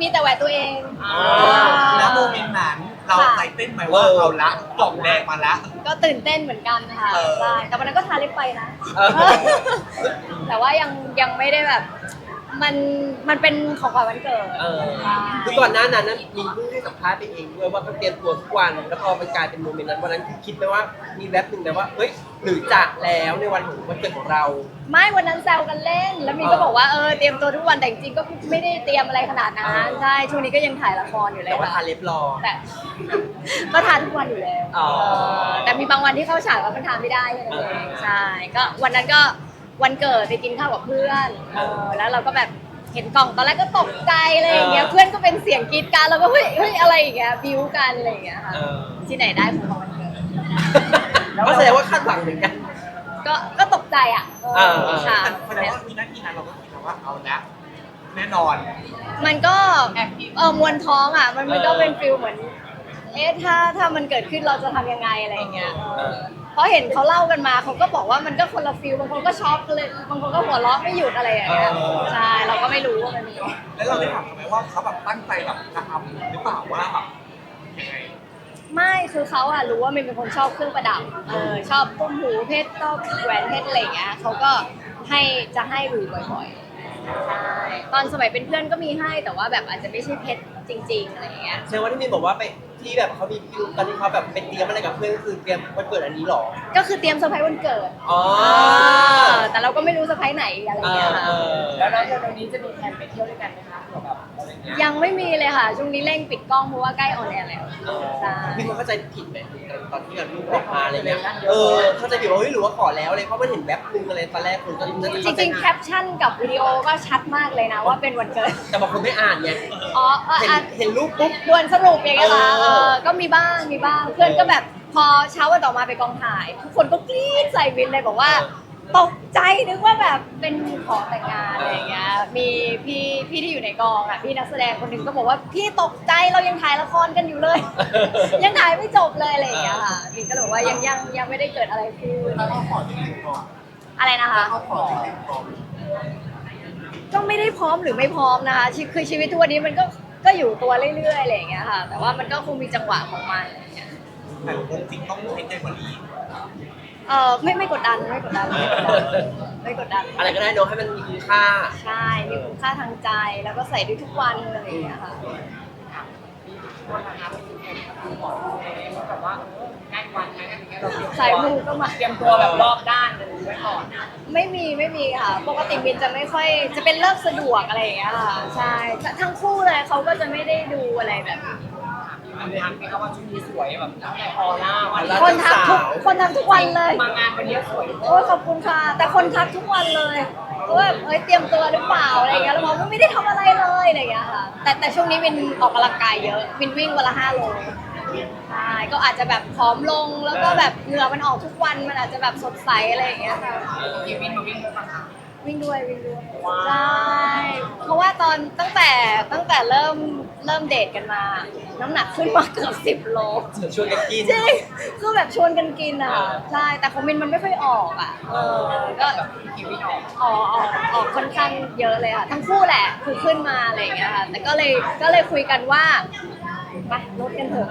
มีแต่แหวนตัวเอง แล้วโมเมนต์นั้นเราใจเต้นไหมว่าเอาละกล่องแดงมาละ ก็ตื่นเต้นเหมือนกันค่ะเออ ใช่แต่วันนั้นก็ทาเล็บไปนะ เออ แต่ว่ายังยังไม่ได้แบบ มันมันเป็นของขวัญวันเกิดเออใช่คือก่อนหน้านั้นนะมีเพิ่งให้สัมภาษณ์ไปเองด้วยว่าเขาเตรียมตัวทุกวัน แล้วพอมันกลายเป็นโมเมนต์นั้นวันนั้นคิดไหมว่ามีแวบหนึ่งไหมว่าเฮ้ยหรือจะแล้วในวันของวันเกิดของเรา ไม่วันนั้นแซวกันเล่น แล้วมีก็บอกว่าเออเตรียมตัวทุกวันแต่จริงๆก็ไม่ได้เตรียมอะไรขนาดนั้น ใช่ช่วงนี้ก็ยังถ่ายละครอยู่เลยแต่ว่าทาค่ะเล็บรอ แต่ ก็ทานทุกวันอยู่แล้วอ๋อเออแต่มีบางวันที่เข้าฉากแล้วมันทานไม่ได้แค่นั้นเองใช่ ก็วันนั้นก็ วันเกิดไปกินข้าวกับเพื่อนเออแล้วเราก็แบบเห็นกล่องตอนแรกก็ตกใจอะไรอย่างเงี้ยเออเพื่อนก็เป็นเสียงกรีดกรารแล้วก็เฮ้ยเฮ้ยอะไรอย่างเงี้ยบิวกันอะไรอย่างเงี้ยค่ะเออ ที่ไหนได้ของเราวันเกิดก็แสดงว่าคาดหวังเหมือนกัน ก็ก็ตกใจอะเออเออ ค่ะแสดงว่ามีหน้าที่นั้นเราก็คิดแล้วว่าเอาละแน่นอน มันก็เออมวนท้องอะ มันมันก็เป็นฟิลเหมือน เอ๊ะถ้าถ้ามันเกิดขึ้นเราจะทำยังไงอะไรอย่างเงี้ยเออ เพราะเห็นเขาเล่ากันมาเขาก็บอกว่ามันก็คนละฟิลบางคนก็ช็อกเลยบางคนก็หัวเราะไม่หยุดอะไรอย่างเงี้ยเออใช่เราก็ไม่รู้ว่ามันมีแล้วเราได้ถามเขาไหมว่าเขาแบบตั้งใจแบบจะทำหรือเปล่าว่าแบบยังไงไม่คือเขาอะรู้ว่ามันเป็นคนชอบเครื่องประดับเออชอบต้มหูเพชรชอบแหวนเพชรอะไรอย่างเงี้ยเขาก็ให้จะให้วิวบ่อยๆใช่ตอนสมัยเป็นเพื่อนก็มีให้แต่ว่าแบบอาจจะไม่ใช่เพชรจริง ๆอะไรอย่างเงี้ยแสดงว่าที่มีบอกว่าไป ที่แบบเขามีพิรุธตอนที่เขาแบบเป็นเตรียมอะไรกับเพื่อนก็คือเตรียมวันเกิดอันนี้หรอ ก็คือเตรียมเซอร์ไพรส์วันเกิดอ๋อแต่เราก็ไม่รู้เซอร์ไพรส์ไหนอะไรอย่างเงี้ยค่ะเออแล้วแล้วเดี๋ยวนี้จะมีแผนไปเที่ยวด้วยกันไหมคะ ยยังไม่มีเลยค่ะ ช่วงนี้เร่งปิดกล้องเพราะว่าใกล้ออนแอร์แล้วใช่พี่คนเข้าใจผิดไหมตอนที่แบบลูกออกมาอะไรเงี้ยเออเข้าใจผิดว่าเฮ้ยหรือว่าขอแล้วเลยเพราะมันเห็นแวบนึงอะไรตอนแรกคนก็จะจริงๆแคปชั่นกับวิดีโอก็ชัดมากเลยนะว่าเป็นวันเกิดแต่บางคนไม่อ่านไงอ๋อเออเห็นอะเห็นรูปปุ๊บดวนสรุปอย่างเงี้ยเหรอเออ เออก็มีบ้างมีบ้างเพื่อนก็แบบพอเช้าวันต่อมาไปกองถ่าย ทุกคนก็กรี๊ดใส่วินเลยบอกว่า ตกใจนึกว่าแบบเป็นขอแต่งงานอะไรอย่างเงี้ย มีพี่พี่ที่อยู่ในกองอะพี่นักแสดงคนหนึ่งก็บอกว่าพี่ตกใจเรายังถ่ายละครกันอยู่เลย ยังถ่ายไม่จบเลยอะไรอย่างเงี้ยค่ะพี่ก็เลยบอกว่ายังยังยังไม่ได้เกิดอะไรขึ้นแล้วเขาขอจริงๆก่อนอะไรนะคะ เขาขอจริงๆก่อนก็ไม่ได้พร้อมหรือไม่พร้อมนะคะชีคือชีวิตทุกวันนี้มันก็ก็อยู่ตัวเรื่อยๆอะไรอย่างเงี้ยค่ะ แต่ว่ามันก็คงมีจังหวะของมันอะไรอย่างเงี้ย แต่วงจริงต้องเทคได้กว่านี้ เออไม่ไม่กดดันไม่กดดันไม่กดดันไม่กดดันอะไรก็ได้เนอะให้มันมีคุณค่า ใช่มีคุณค่าทางใจแล้วก็ใส่ด้วยทุกวันอะไรอย่างเงี้ยค่ะ คนนะคะดูก่อนแบบว่าเออใกล้วันไหมอะไรเงี้ยเราเตรียมสายมูก็มา เตรียมตัวแบบรอบด้านเลยไว้ก่อนไม่มีไม่มีค่ะ ปกติบินจะไม่ค่อยจะเป็นเลิกสะดวกอะไรอย่างเงี้ยค่ะใช่ทั้งคู่เลยเขาก็จะไม่ได้ดูอะไรแบบนี้ มันทักไหมคะว่าชุดนี้สวยแบบตั้งแต่ออร่าวันออร่าคนทักทุกคนทักทุกวันเลย มางานวันนี้สวยโอ้ยขอบคุณค่ะ แต่คนทักทุกวันเลยว่าแบบเอ้ยเตรียมตัวหรือเปล่าอะไรอย่างเงี้ยแล้วบอกว่าไม่ได้ทำอะไรเลยอะไรอย่างเงี้ยค่ะ แต่แต่ช่วงนี้วินออกกำลังกายเยอะวินวิ่งวันละห้าโลใช่ก็อาจจะแบบผอมลงแล้วก็แบบเหงื่อมันออกทุกวันมันอาจจะแบบสดใสอะไรอย่างเงี้ยค่ะมีวินมาวิ่งด้วยปะคะวิ่งด้วยวิ่งด้วยว้าวใช่เพราะว่าตอนตั้งแต่ตั้งแต่เริ่ม เริ่มเดทกันมา น้ำหนักขึ้นมาเกือบสิบโล ชวนกันกิน จริงคือแบบชวนกันกินอะใช่ แต่ของมินมันไม่ค่อยออกอะ เออ ก็แบบกี่วินออกออกออกออกค่อนข้างเยอะเลยค่ะ ทั้งคู่แหละ คือขึ้นมาอะไรอย่างเงี้ยค่ะ แต่ก็เลย ก็เลยคุยกันว่า ไปลดกันเถอะ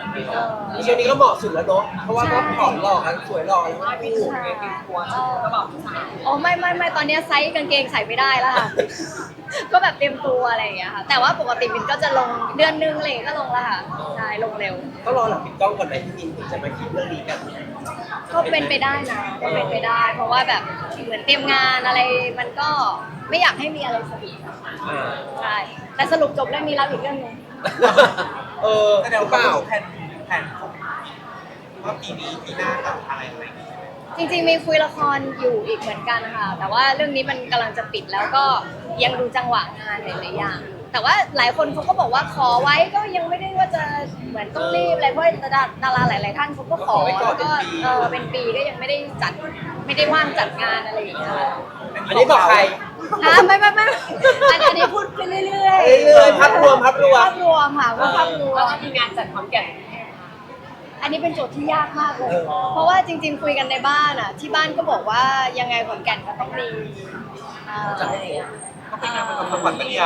เออช่วงนี้ก็เหมาะสุดแล้วเนอะเพราะว่าก็ผอมหล่อกันสวยหล่อแล้วว่าวินสวยวินกลัวชุดก็แบบผู้ชายอ๋อไม่ไม่ไม่ตอนเนี้ยไซส์กางเกงใส่ไม่ได้แล้วค่ะก็แบบเต็มตัวอะไรอย่างเงี้ยค่ะ แต่ว่าปกติมินก็จะลงเดือนนึงอะไรอย่างเงี้ยก็ลงแล้วค่ะใช่ลงเร็ว ก็รอหลังปิดกล้องก่อนไปที่มินถึงจะมาคิดเรื่องนี้กันก็เป็นไปได้นะก็เป็นไปได้ เพราะว่าแบบเหมือนเตรียมงานอะไรมันก็ไม่อยากให้มีอะไรสะดุดอ่าใช่แต่สรุปจบเรื่องนี้แล้วอีกเรื่องหนึง เออแสดงหรือว่าเปล่า แผนแผนของว่าปีนี้ปีหน้ากับอะไรอะไรอย่างเงี้ยจริงๆมีคุยละครอยู่อีกเหมือนกันค่ะแต่ว่าเรื่องนี้มันกำลังจะปิดแล้วก็ยังดูจังหวะงานหลายๆอย่าง แต่ว่าหลายคนเขาก็บอกว่าขอไว้ก็ยังไม่ได้ว่าจะเหมือนต้องรีบอะไรเพราะดาดาราหลายๆท่านเขาก็ขอขอไว้ก่อนแล้วก็เป็นปีเออเป็นปีก็ยังไม่ได้จัดไม่ได้ว่างจัดงานอะไรอย่างเงี้ยค่ะ อันนี้บอกใคร อะไม่ไม่ไม่ อันอันนี้พูดไป เรื่อยๆเรื่อยๆภาพรวมภาพรวมภาพรวมค่ะว่าภาพรวแล้วมก็มีงานจัดขอนแก่นอันนี้เป็นโจทย์ที่ยากมากเลยเออเพราะว่าจริง ๆ คุยกันในบ้านอะ ที่บ้านก็บอกว่ายังไงขอนแก่นก็ต้องมีอ่า ก็เป็นงานประจำจังหวัดปะเนี่ย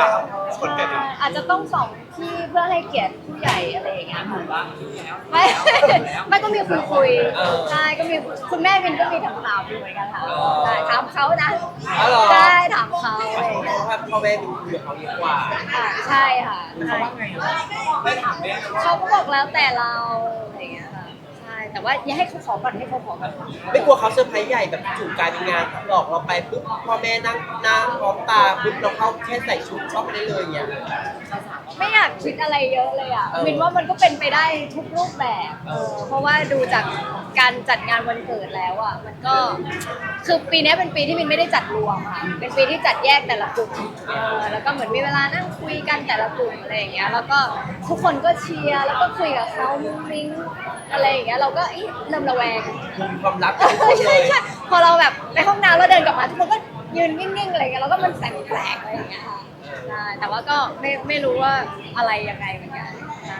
คนแก่นอาจจะต้องสองที่เพื่อให้เกียรติผู้ใหญ่อะไรอย่างเงี้ยค่ะว่าแล้วไม่ไม่ก็มีคุยคุยๆเออใช่ก็มีคุณแม่วินก็มีถามถามๆอยู่เหมือนกันค่ะเออใช่ถามเขานะอ๋อเหรอใช่ถามเขาอะไรอย่างเพเงี้ยราะว่าพ่อแม่ดูคุยกับเขาเยอะกว่าอ่าใช่ค่ะใช่ได้ถามแม่ไหมว่าเขาก็บอกแล้วแต่เราอะไรอย่างเงี้ยค่ะใช่ แต่ว่าอย่าให้เขาขอก่อนให้เขาขอก่อนไม่กลัวเขาเซอร์ไพรส์ใหญ่แบบจู่กลายเป็นงานหลอกเราไปปุ๊บพ่อแม่นั่งนั่งพร้อมตาปุ๊บเราเข้าแค่ใส่ชุดเข้าไปได้เลยอย่างเงี้ยไม่อย คิดอะไรเยอะเลยอะเออมินว่ามันก็เป็นไปได้ทุกรูปแบบเออเพราะว่าดูจากการจัดงานวันเกิดแล้วอะมันก็คือปีนี้เป็นปีที่มินไม่ได้จัดรวมค่ะเป็นปีที่จัดแยกแต่ละกลุ่มเออแล้วก็เหมือนมีเวลานั่งคุยกันแต่ละกลุ่มอะไรอย่างเงี้ยแล้วก็ทุกคนก็เชียร์แล้วก็คุยกับเขามุ้งมิ้งอะไรอย่างเงี้ยเราก็เอ๊ะเริ่มระแวงมีความลับกันทุกคนเลใช่ย ใช่พอเราแบบไปห้องน้ำแล้วเดินกลับมาทุกคนก็ยืนนิ่งๆอะไรเงี้ยแล้วก็มันแปลกๆอะไรอย่างเงี้ยค่ะ ใช่แต่ว่าก็ไม่ไม่รู้ว่าอะไรยังไงเหมือนกันใช่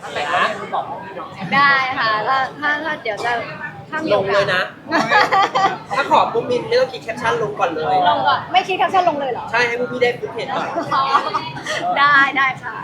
ถ้าแต่ก็ไม่รู้บอกพี่น้องได้ค่ะถ้าถ้าถ้าเดี๋ยวจะถ้ามีลโองกาสเลยนะ ถ้าขอปุ๊บมินไม่ต้องคิดแคปชั่นลงก่อนเลย ลงก่อนไม่คิดแคปชั่นลงเลยเหรอใช่ให้พวกพี่ได้ฟุตเห็นก่อน อ๋อได้ได้ค่ะ